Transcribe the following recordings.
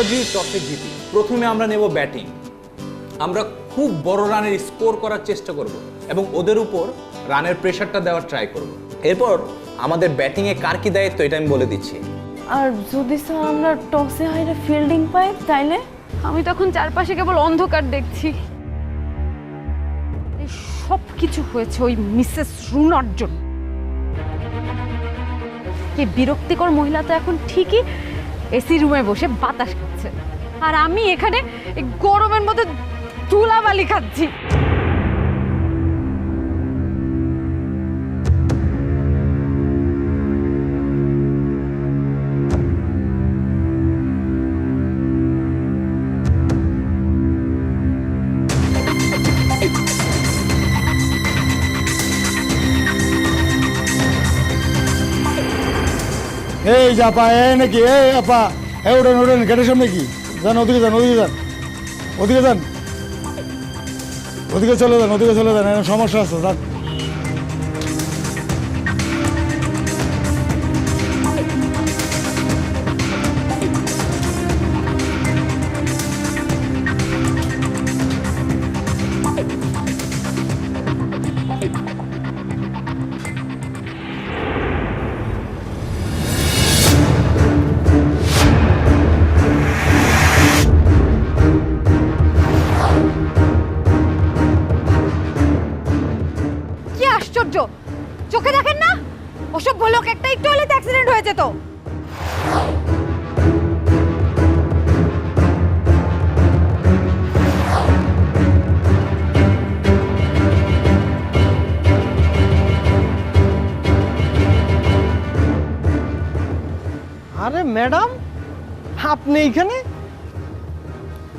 যদি টসে জিতি প্রথমে আমরা নেব ব্যাটিং। আমরা খুব বড় রানের স্কোর করার চেষ্টা করব এবং ওদের উপর রানের প্রেশারটা দেওয়ার ট্রাই করব। এরপর আমাদের ব্যাটিংয়ে কার কি দায়িত্ব এটা আমি বলে দিচ্ছি। আর যদি স্যার আমরা টসে হাইরে ফিল্ডিং পাই, তাইলে? আমি তখন চারপাশে কেবল অন্ধকার দেখছি। সব কিছু হয়েছে ওই মিসেস রুনার জন্য এই বিরক্তিকর মহিলা তো এখন ঠিকই এসি রুমে বসে বাতাস খাচ্ছে। আর আমি এখানে গরমের মধ্যে ধুলাবালি খাচ্ছি। যে আপা এ নাকি? এ, আপা, এ ওঠেন ওঠেন গেটের সামনে কি? যান, ওদিকে যান ওদিকে যান। ওদিকে যান। ওদিকে চলে যান, ওদিকে চলে যান সমস্যা আছে, যান। ওসব লোক একটা একটু হলে অ্যাক্সিডেন্ট হয়েছে তো আরে ম্যাডাম আপনি এইখানে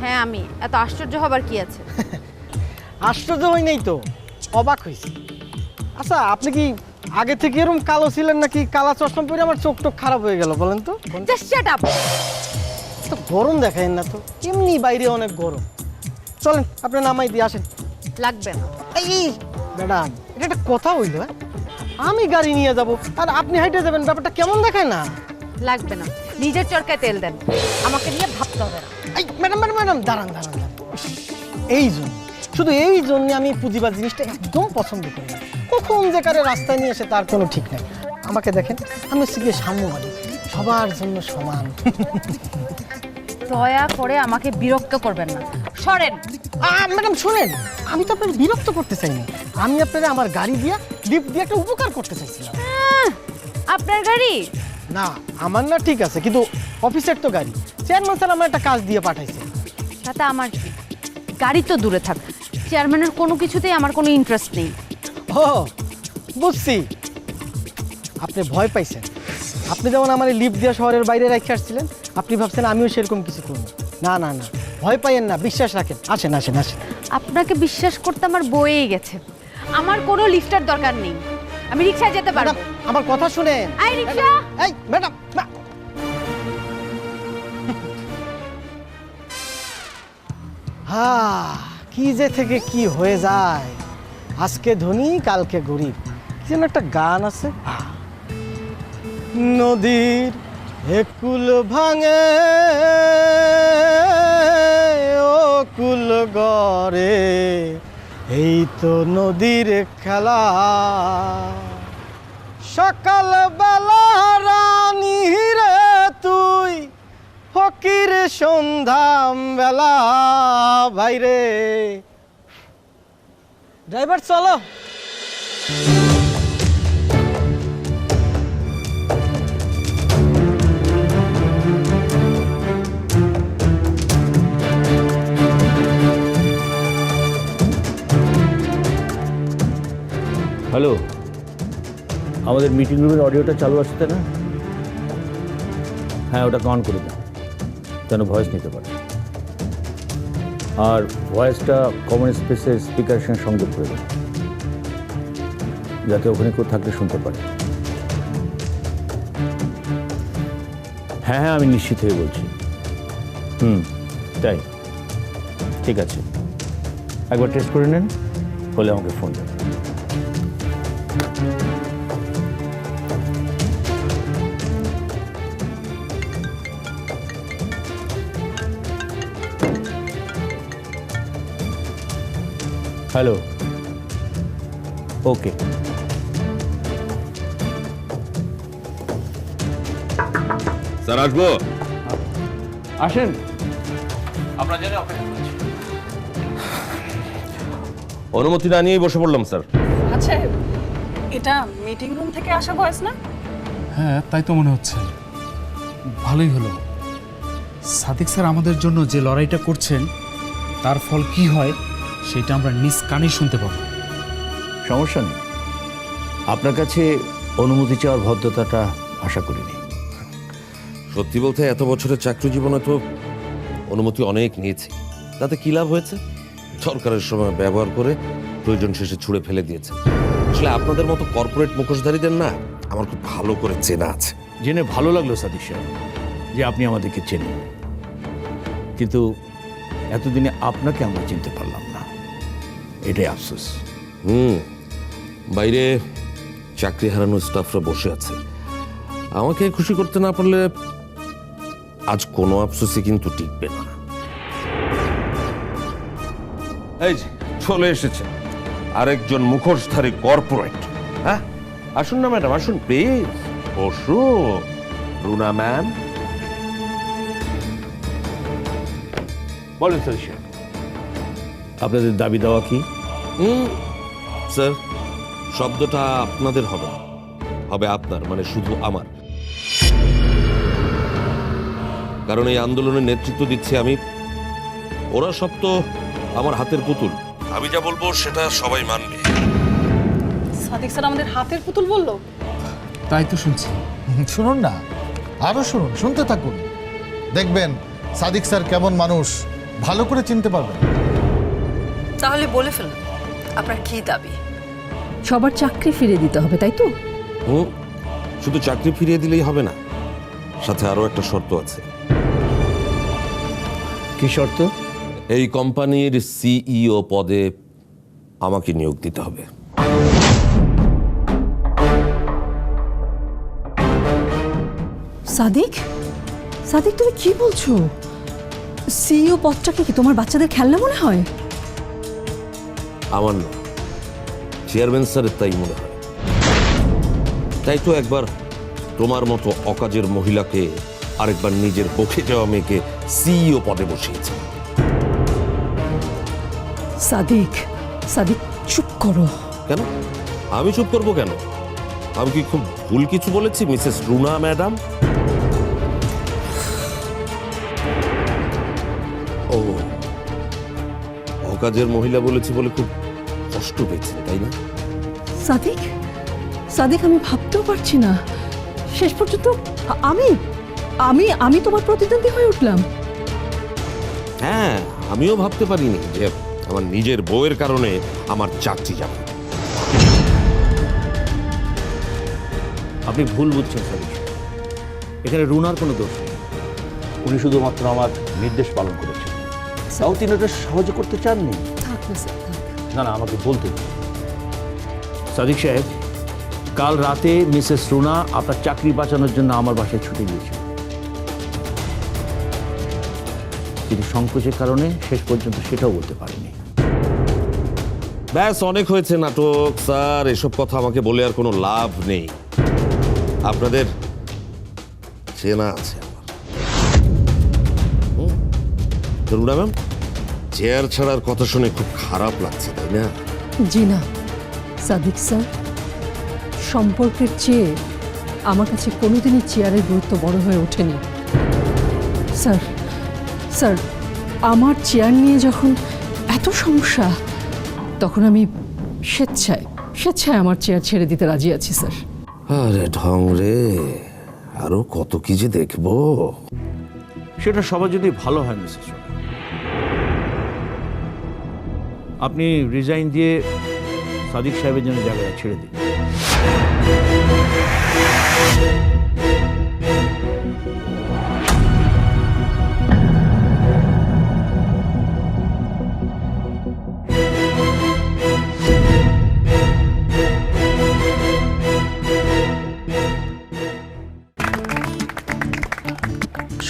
হ্যাঁ আমি। এত আশ্চর্য হবার কি আছে? আশ্চর্য হই নাই তো অবাক হয়েছি আচ্ছা আপনি কি আগে থেকে এরকম কালো ছিলেন নাকি কালা চশমা পরে আমার চোখ টোক খারাপ হয়ে গেল বলেন তো? জাস্ট শাট আপ তো গরম দেখায় না তো এমনি বাইরে অনেক গরম। চলেন আপনি নামাই দিয়ে আসেন। লাগবে না। এই ম্যাডাম এটা একটা কথা হইল হ্যাঁ? আমি গাড়ি নিয়ে যাব আর আপনি হাইটে যাবেন ব্যাপারটা কেমন দেখায় না? লাগবে না। নিজের চরকায় তেল দেন। আমাকে নিয়ে ভাবতে হবে না। এই ম্যাডাম ম্যাডাম ম্যাডাম দাঁড়ান দাঁড়ান দাঁড়ান। এই জন্য শুধু এই জন্য আমি পুঁজিবাদ জিনিসটা একদম পছন্দ করি না। কখন যে কারে রাস্তায় নিয়ে এসে তার কোনো ঠিক নেই। আমাকে দেখেন আমি গিয়ে সাম্যবাদী সবার জন্য সমান। দয়া করে আমাকে বিরক্ত করবেন না। সরেন। ম্যাডাম শুনেন আমি তো আপনার বিরক্ত করতে চাইনি। আমি আপনার আমার গাড়ি দিয়ে লিফট দিয়ে একটা উপকার করতে চাইছিলাম। আহ, আপনার গাড়ি? না আমার না ঠিক আছে কিন্তু অফিসের তো গাড়ি। চেয়ারম্যান স্যার আমার একটা কাজ দিয়ে পাঠাইছে। তাতে আমার গাড়ি তো দূরে থাক। চেয়ারম্যানের কোনো কিছুতেই আমার কোনো ইন্টারেস্ট নেই। ও বুঝছি। আপনি ভয় পাইছেন। আপনি যেমন আমার লিফট দিয়ে শহরের বাইরে রেখে আসছিলেন আপনি ভাবছেন আমিও সেরকম কিছু করব। না না না ভয় পাইয়েন না বিশ্বাস রাখেন। আসেন আসেন আসেন। আপনাকে বিশ্বাস করতে আমার বয়েই গেছে। আমার কোনো লিফটার দরকার নেই। আমি রিক্সায় যেতে পারব। আমার কথা শুনেন। আই রিক্সা! এই ম্যাডাম হা কি যে থেকে কি হয়ে যায়। আজকে ধনী, কালকে গরিব। কি যেন একটা গান আছে। নদীর একুল ভাঙে, ও কুল গড়ে, এই তো নদীর খেলা। সকাল বেলা রানী রে তুই, ফকির সন্ধ্যাম বেলা ভাইরে ড্রাইভার, চলো। হ্যালো, আমাদের মিটিং রুমের অডিওটা চালু আছে তাই না? হ্যাঁ ওটা অন করে দাও। যেন ভয়েস নিতে পারে। আর ভয়েসটা কমন স্পেসের স্পিকারের সঙ্গে সংযোগ করে দেবে, যাতে ওখানে কেউ থাকলে শুনতে পারে। হ্যাঁ হ্যাঁ আমি নিশ্চিত হয়ে বলছি। হুম, তাই। ঠিক আছে। একবার টেস্ট করে নেন, হলে আমাকে ফোন দেবেন। হ্যালো ওকে স্যার আসব আসেন অনুমতি না নিয়েই বসে পড়লাম স্যার। আচ্ছা এটা মিটিং রুম থেকে আসা ভয়েস না? হ্যাঁ তাই তো মনে হচ্ছে। ভালোই হলো। সাদিক স্যার আমাদের জন্য যে লড়াইটা করছেন তার ফল কি হয় সেটা আমরা নিজ কানে শুনতে পাবো। সমস্যা নেই। আপনার কাছে অনুমতি চাওয়ার ভদ্রতাটা আশা করিনি। সত্যি বলতে এত বছরের চাকরি জীবনে তো অনুমতি অনেক নিয়েছি। তাতে কি লাভ হয়েছে? সরকারের সময় ব্যবহার করে প্রয়োজন শেষে ছুঁড়ে ফেলে দিয়েছে। আসলে আপনাদের মতো কর্পোরেট মুখোশধারীদের না আমার খুব ভালো করে চেনা আছে। জেনে ভালো লাগল সাদিক সাহেব যে আপনি আমাদেরকে চেনেন। কিন্তু এতদিনে আপনাকে আমরা চিনতে পারলাম না। এটাই আফসোস। হুম বাইরে চাকরি হারানো স্টাফরা বসে আছে। আমাকে খুশি করতে না পারলে আজ কোনো আফসোসে কিন্তু টিকবে না। এই যে চলে এসেছে। আরেকজন মুখোশধারী কর্পোরেট হ্যাঁ? আসুন না ম্যাডাম আসুন প্লিজ বসুন। রুনা ম্যাম। বলেন সাহেব আপনাদের দাবি দেওয়া কি? হুম স্যার শব্দটা আপনাদের হবে না। হবে আপনার মানে শুধু আমার। কারণ এই আন্দোলনের নেতৃত্ব দিচ্ছি আমি। ওরা সব তো আমার হাতের পুতুল। আমি যা বলব সেটা সবাই মানবে। সাদিক স্যার আমাদের হাতের পুতুল বলল? তাই তো শুনছি। শুনুন না আরও শুনুন শুনতে থাকুন। দেখবেন সাদিক স্যার কেমন মানুষ ভালো করে চিনতে পারবেন। তাহলে বলে ফেলুন আপনার কি দাবি? সবার চাকরি ফিরে দিতে হবে তাই তো? হুম শুধু চাকরি ফিরিয়ে দিলেই হবে না সাথে আরও একটা শর্ত আছে। কি শর্ত? এই কোম্পানির সিইও পদে আমাকে নিয়োগ দিতে হবে। সাদিক? সাদিক তুমি কি বলছো? সিইও পদটাকে কি তোমার বাচ্চাদের খেলনা মনে হয়? আমার না চেয়ারম্যান স্যারের তাই মনে হয়। তাই তো একবার তোমার মতো অকাজের মহিলাকে আরেকবার নিজের বকে যাওয়া মেয়েকে সিইও পদে বসিয়েছে। সাদিক সাদিক চুপ করো। কেন? আমি চুপ করব কেন? আমি কি খুব ভুল কিছু বলেছি মিসেস রুনা ম্যাডাম? ও অকাজের মহিলা বলেছে বলে খুব কষ্ট পেয়েছেন তাই না? সাদিক? সাদিক আমি ভাবতেও পারছি না। শেষ পর্যন্ত আমি আমি আমি তোমার প্রতিদ্বন্দ্বী হয়ে উঠলাম। হ্যাঁ আমিও ভাবতে পারিনি যে আমার নিজের বউয়ের কারণে আমার চাকরি যাবে। আপনি ভুল বুঝছেন সাদিক। এখানে রুনার কোনো দোষ নেই। উনি শুধুমাত্র আমার নির্দেশ পালন করেছেন। তাও তিনি ওটা সহজে করতে চাননি? থাক না স্যার না না আমাকে বলতে। সাদিক সাহেব কাল রাতে মিসেস রুনা আপনার চাকরি বাঁচানোর জন্য আমার বাসায় ছুটে গিয়েছিল। কিন্তু সংকোচের কারণে শেষ পর্যন্ত সেটাও বলতে পারেনি ব্যাস অনেক হয়েছে নাটক স্যার এসব কথা আমাকে বলে আর কোনো লাভ নেই। আপনাদের চেনা আছে রুনা ম্যাম। চেয়ার ছাড়ার কথা শুনে খুব খারাপ লাগছে তাই না? জি না সাদিক স্যার। সম্পর্কের চেয়ে আমার কাছে কোনোদিনই চেয়ারের গুরুত্ব বড় হয়ে ওঠেনি। স্যার স্যার আমার চেয়ার নিয়ে যখন এত সমস্যা তখন আমি স্বেচ্ছায় স্বেচ্ছায় আমার চেয়ার ছেড়ে দিতে রাজি আছি স্যার। আরে ঢং রে আরও কত কি যে দেখব। সেটা সবার যদি ভালো হয় মিসেস আপনি রিজাইন দিয়ে সাদিক সাহেবের জন্য জায়গাটা ছেড়ে দিন।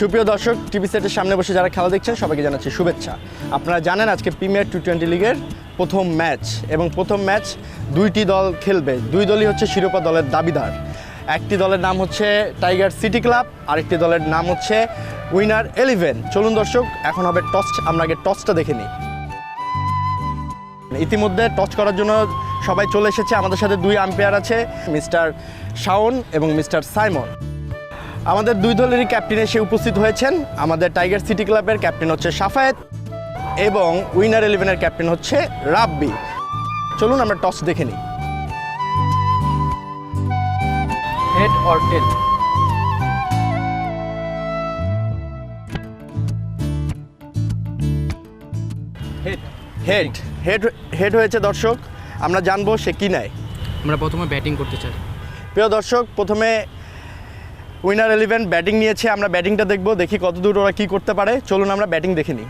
সুপ্রিয় দর্শক, টিভি সেটের সামনে বসে যারা খেলা দেখছেন, সবাইকে জানাচ্ছি শুভেচ্ছা। আপনারা জানেন আজকে প্রিমিয়ার টি টোয়েন্টি লিগের প্রথম ম্যাচ এবং প্রথম ম্যাচ দুইটি দল খেলবে। দুই দলই হচ্ছে শিরোপা দলের দাবিদার। একটি দলের নাম হচ্ছে টাইগার সিটি ক্লাব, আরেকটি দলের নাম হচ্ছে উইনার এলিভেন চলুন দর্শক, এখন হবে টস আমরা আগে টসটা দেখে নিই। ইতিমধ্যে টচ করার জন্য সবাই চলে এসেছে। আমাদের সাথে দুই আম্পায়ার আছে, মিস্টার শাওন এবং মিস্টার সাইমন। আমাদের দুই দলেরই ক্যাপ্টেন এসে উপস্থিত হয়েছেন। আমাদের টাইগার সিটি ক্লাবের ক্যাপ্টেন হচ্ছে সাফায়েত এবং উইনার ইলেভেনের ক্যাপ্টেন হচ্ছে রাব্বি। চলুন আমরা টস দেখে নিই। Head or tail head head head head হয়েছে দর্শক। আমরা জানব সে কি নেয়। আমরা প্রথমে ব্যাটিং করতে চাই। প্রিয় দর্শক প্রথমে উইনার ইলেভেন ব্যাটিং নিয়েছে, আমরা ব্যাটিংটা দেখব, দেখি কত দূর ওরা কী করতে পারে। চলুন আমরা ব্যাটিং দেখে নিই।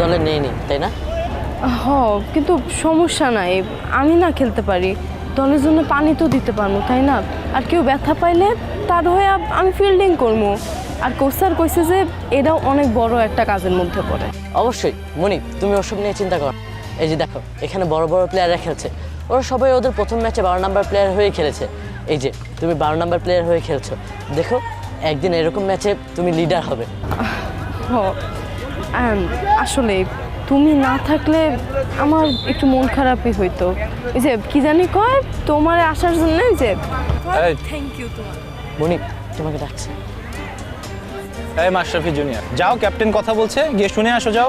দলে নেয়নি তাই না? হ কিন্তু সমস্যা নাই। আমি না খেলতে পারি। দলের জন্য পানি তো দিতে পারব তাই না? আর কেউ ব্যথা পাইলে তার হয়ে আমি ফিল্ডিং করব। আর কোচ স্যার কইছে যে এটাও অনেক বড় একটা কাজের মধ্যে পড়ে। অবশ্যই। মনি তুমি ওসব নিয়ে চিন্তা করো এই যে দেখো এখানে বড় বড় প্লেয়াররা খেলছে। ওরা সবাই ওদের প্রথম ম্যাচে বারো নাম্বার প্লেয়ার হয়ে খেলেছে। এই যে তুমি বারো নাম্বার প্লেয়ার হয়ে খেলছো। দেখো একদিন এরকম ম্যাচে তুমি লিডার হবে। আসলে তুমি না থাকলে আমার একটু মন খারাপই হইতো। এই যে কি জানি কয় তোমার আসার জন্য যে। থ্যাংক ইউ তোমার। মনি তোমাকে ডাকছে। এই মাশরাফি জুনিয়র যাও ক্যাপ্টেন কথা বলছে গিয়ে শুনে আসো যাও।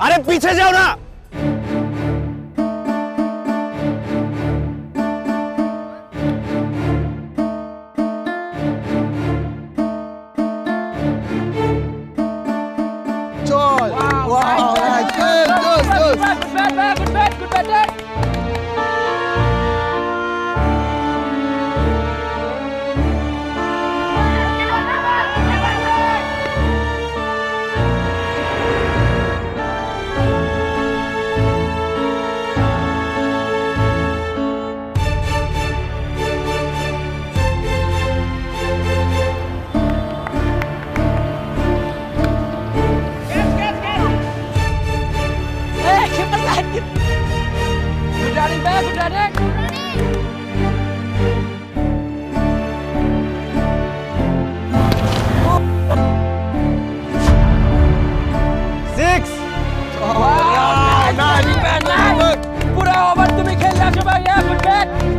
আরে পিছে যাও না। Thank you.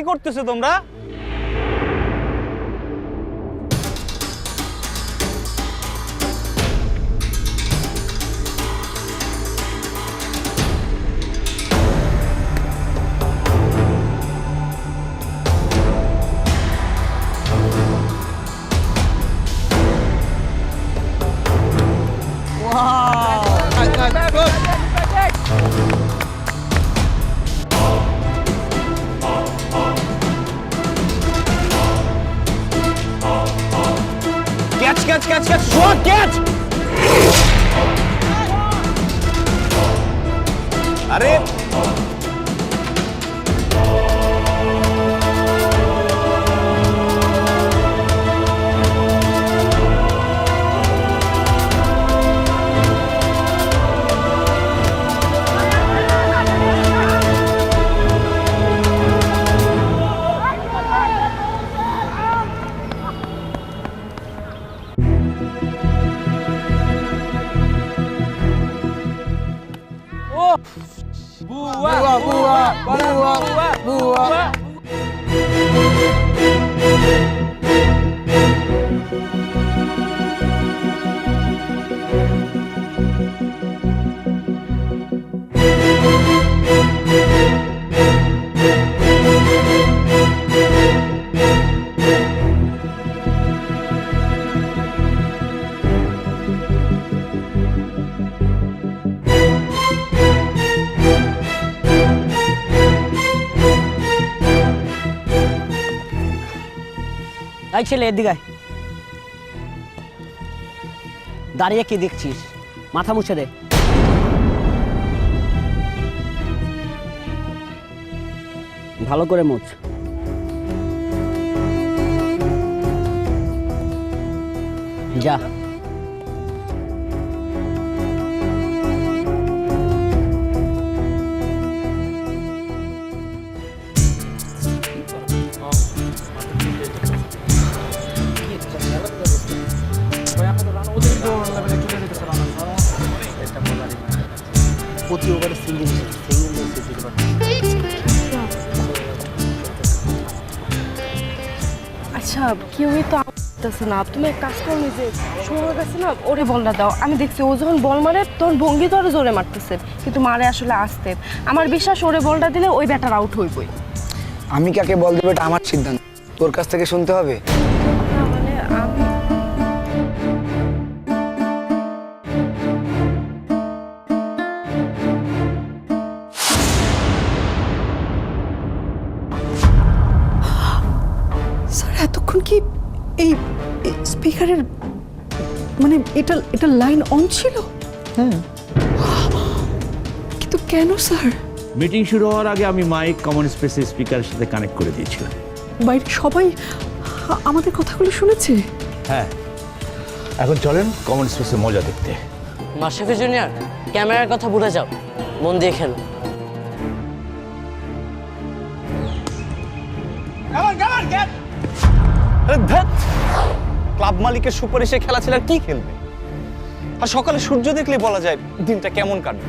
কি করতেছো তোমরা? আরে ছেলে এদিকে। দাঁড়িয়ে কি দেখছিস? মাথা মুছে দে। ভালো করে মুছ। যা। কেউই তো আসতেছে না। তুমি এক কাজ করো, নিজে সময় কাছে না, ওরে বলটা দাও। আমি দেখছি ও যখন বল মারে, তখন ভঙ্গি তো আরও জোরে মারতেছে। কিন্তু মারে আসলে আসতে। আমার বিশ্বাস, ওরে বলটা দিলে ওই ব্যাটার আউট হইবই। আমি কাকে বল দেবো এটা আমার সিদ্ধান্ত। তোর কাছ থেকে শুনতে হবে? স্পিকারের মানে এটা এটা লাইন অন ছিল? হ্যাঁ। কিন্তু কেন স্যার মিটিং শুরু হওয়ার আগে আমি মাইক কমন স্পেসে স্পিকারের সাথে কানেক্ট করে দিয়েছিলাম। বাইরে সবাই আমাদের কথাগুলো শুনেছে? হ্যাঁ। এখন চলেন কমন স্পেসে মজা দেখতে। মাশরাফি জুনিয়র ক্যামেরার কথা ভুলে যাও। মন দিয়ে খেলো। ক্লাব মালিকের সুপারিশে খেলা ছেলে আর কি খেলবে? আর সকালে সূর্য দেখলে বলা যায় দিনটা কেমন কাটবে?